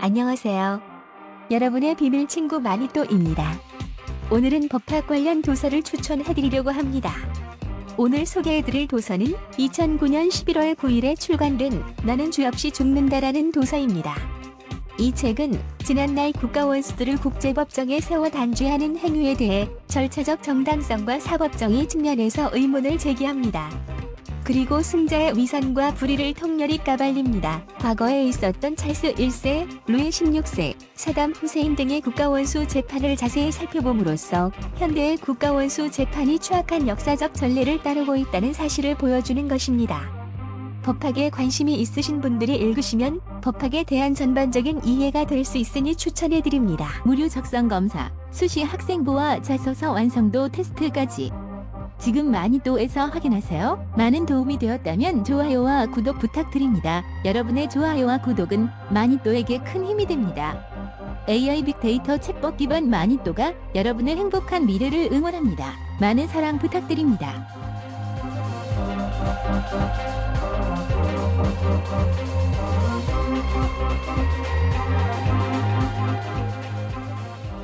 안녕하세요. 여러분의 비밀 친구 마니또입니다. 오늘은 법학 관련 도서를 추천해드리려고 합니다. 오늘 소개해드릴 도서는 2009년 11월 9일에 출간된 나는 죄 없이 죽는다라는 도서입니다. 이 책은 지난날 국가원수들을 국제법정에 세워 단죄하는 행위에 대해 절차적 정당성과 사법정의 측면에서 의문을 제기합니다. 그리고 승자의 위선과 불의를 통렬히 까발립니다. 과거에 있었던 찰스 1세, 루이 16세, 사담 후세인 등의 국가원수 재판을 자세히 살펴봄으로써 현대의 국가원수 재판이 추악한 역사적 전례를 따르고 있다는 사실을 보여주는 것입니다. 법학에 관심이 있으신 분들이 읽으시면 법학에 대한 전반적인 이해가 될 수 있으니 추천해드립니다. 무료 적성 검사, 수시 학생부와 자소서 완성도 테스트까지 지금 마니또에서 확인하세요. 많은 도움이 되었다면 좋아요와 구독 부탁드립니다. 여러분의 좋아요와 구독은 마니또에게 큰 힘이 됩니다. AI 빅데이터 챗봇 기반 마니또가 여러분의 행복한 미래를 응원합니다. 많은 사랑 부탁드립니다.